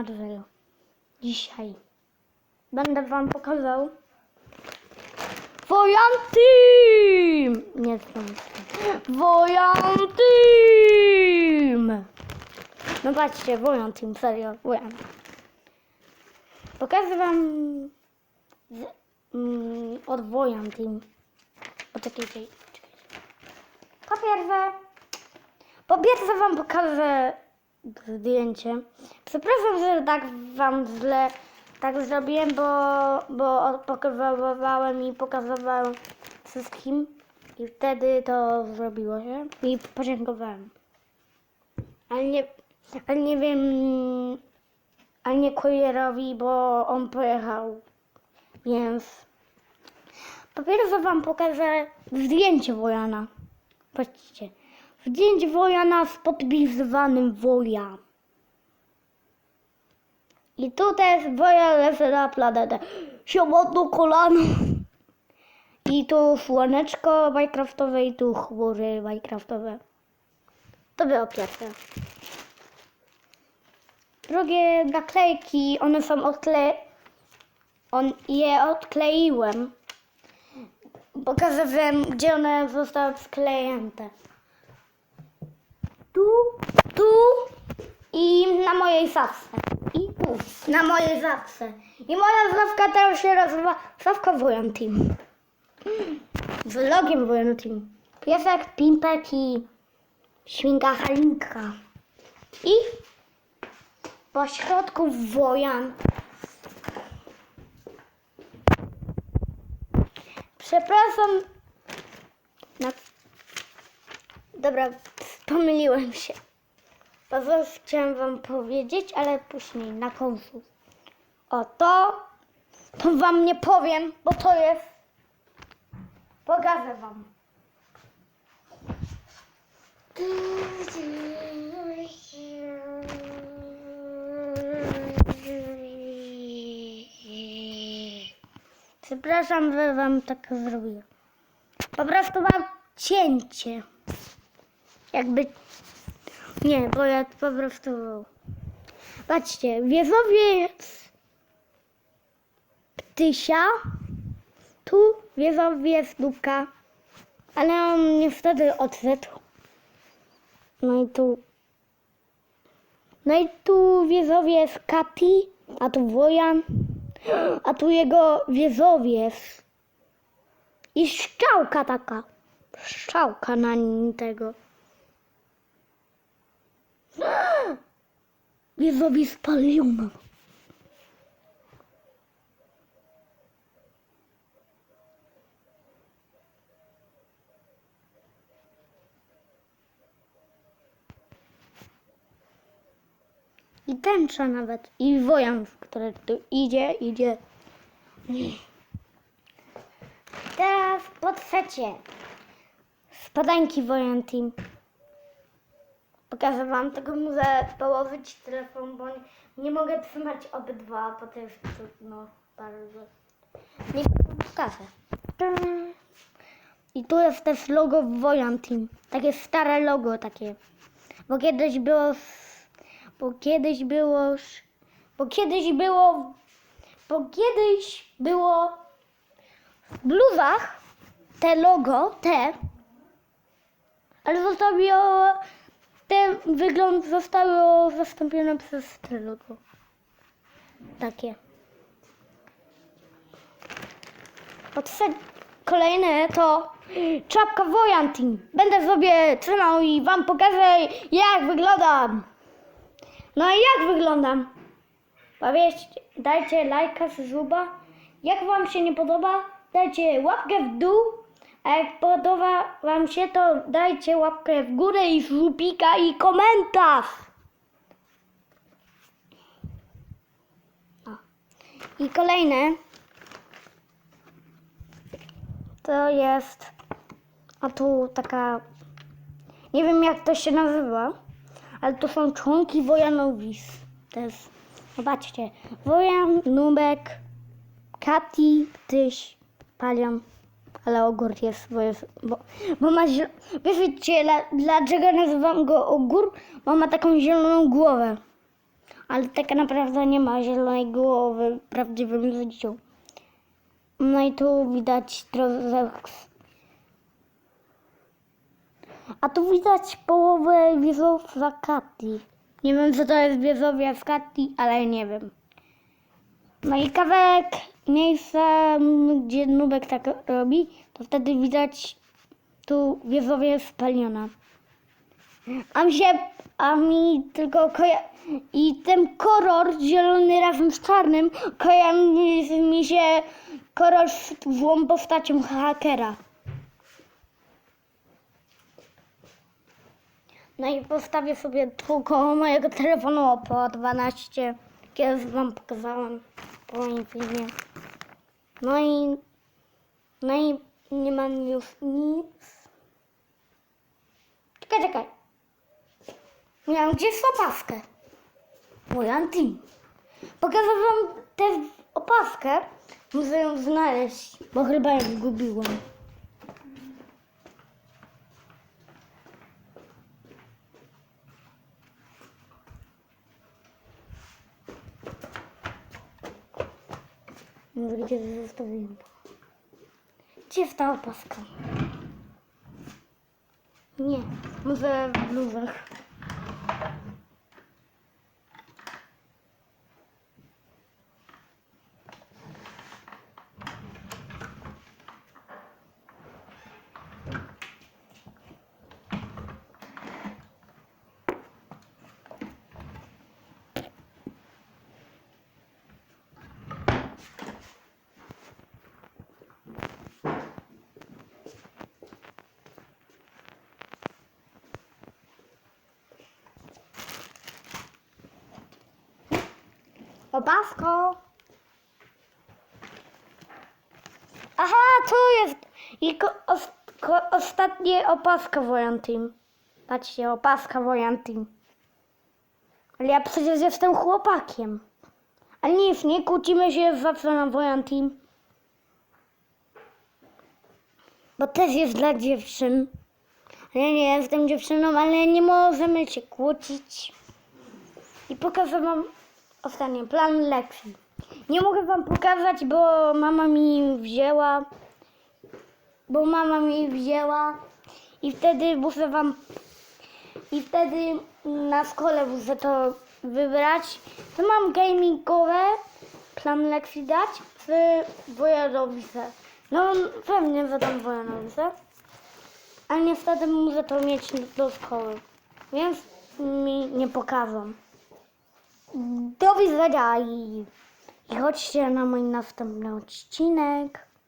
Marvelu. Dzisiaj będę wam pokazał Wojan Team! Nie znam. Wojan Team! No patrzcie, Wojan Team, serio, Wojan. Pokażę wam z, mm, od Wojan Team. Poczekajcie, czekajcie. Po pierwsze, po pierwsze wam pokażę zdjęcie. Przepraszam, że tak wam źle tak zrobiłem, bo, bo pokazywałem i pokazywałem wszystkim i wtedy to zrobiło się i podziękowałem. Ale nie, ale nie wiem, ale nie kurierowi, bo on pojechał, więc po pierwsze wam pokażę zdjęcie Wojana. Patrzcie. Zdjęcie Wojana z podpisywanym Woja. I tutaj jest Woja leży na planetę. Siomotno kolano. I tu słoneczko Minecraftowe i tu chmury Minecraftowe. To było pierwsze. Drugie naklejki, one są odkle... On je odkleiłem. Pokazałem, gdzie one zostały sklejęte. Tu, tu i na mojej zawce. I tu, na mojej zawce. I moja zawka teraz się nazywa Zawka Wojan Team. Z logiem Wojan Team. Piesek, Pimpek i świnka Halinka. I po środku Wojan. Przepraszam. Dobra, pomyliłem się. Bardzo chciałem wam powiedzieć, ale później na końcu. O to, to wam nie powiem, bo to jest. Pokażę wam. Przepraszam, że wam tak zrobiłem. Po prostu mam cięcie. Jakby. Nie, bo ja po prostu. Patrzcie, wieżowiec ptysia. Tu wieżowiec dupka. Ale on niestety odszedł. No i tu. No i tu wieżowiec Kati, a tu Wojan, a tu jego wieżowiec. I szczałka taka. Szczałka na nim tego. Wieżowi spaliona. I tęcza nawet. I wojan, który tu idzie, idzie. Teraz po trzecie. Spadańki wojan team. Pokażę wam, tylko muszę położyć telefon, bo nie, mogę trzymać obydwa, bo to jest trudno bardzo. Nie pokażę. I tu jest też logo Wojan Team. Takie stare logo takie. Bo kiedyś było... Bo kiedyś było... Bo kiedyś było... Bo kiedyś było... W bluzach te logo, te... Ale zostawiło... Te wygląd zostało zastąpione przez te logo. Takie. Podse- Kolejne to czapka Wojan Team. Będę sobie trzymał i wam pokażę jak wyglądam. No i jak wyglądam? Powiedzcie, dajcie lajka z zuba. Jak wam się nie podoba, dajcie łapkę w dół. A jak podoba wam się, to dajcie łapkę w górę i żubika i komentarz. I kolejne to jest. A tu taka. Nie wiem jak to się nazywa, ale to są członki Wojanowis. To jest. Zobaczcie. Wojan, Nubek, Kati, Tyś, Palion. Ale ogór jest, bo. Bo, bo ma. ziel- Wiecie, dla- dlaczego nazywam go ogór? Bo ma taką zieloną głowę. ale tak naprawdę nie ma zielonej głowy w prawdziwym życiu. No i tu widać trochę. A tu widać połowę wiedzów za Kati. Nie wiem, co to jest wiezowie z Kati, ale nie wiem. No i miejsca, gdzie Nubek tak robi, to wtedy widać tu wiezowie spaliona. A mi się, a mi tylko koja... I ten kolor zielony razem z czarnym kojarzy mi się kolor z złą postacią hakera. No i postawię sobie tu koło mojego telefonu Oppo 12, kiedy wam pokazałam po. No i, no i nie mam już nic. Czekaj, czekaj. Miałam gdzieś opaskę. Mój antim. Pokażę wam tę opaskę. Muszę ją znaleźć, bo chyba ją zgubiłam. Może gdzie zostawiłam. Gdzie jest ta opaska? Nie, Opasko! Aha, tu jest ko, os, ko, ostatnie opaska Wojantim. Patrzcie, opaska Wojantim. Ale ja przecież jestem chłopakiem. Ale nic, nie kłócimy się zawsze na Wojantim. Bo też jest dla dziewczyn. Ja nie jestem dziewczyną, ale nie możemy się kłócić. I pokażę wam ostatni plan lekcji. Nie mogę wam pokazać, bo mama mi wzięła. Bo mama mi wzięła i wtedy muszę wam i wtedy na szkole muszę to wybrać. To mam gamingowe plan lekcji dać w Wojanowice. No pewnie zadam Wojanowice. Ale niestety muszę to mieć do szkoły. Więc mi nie pokażą. Do widzenia i, i chodźcie na mój następny odcinek.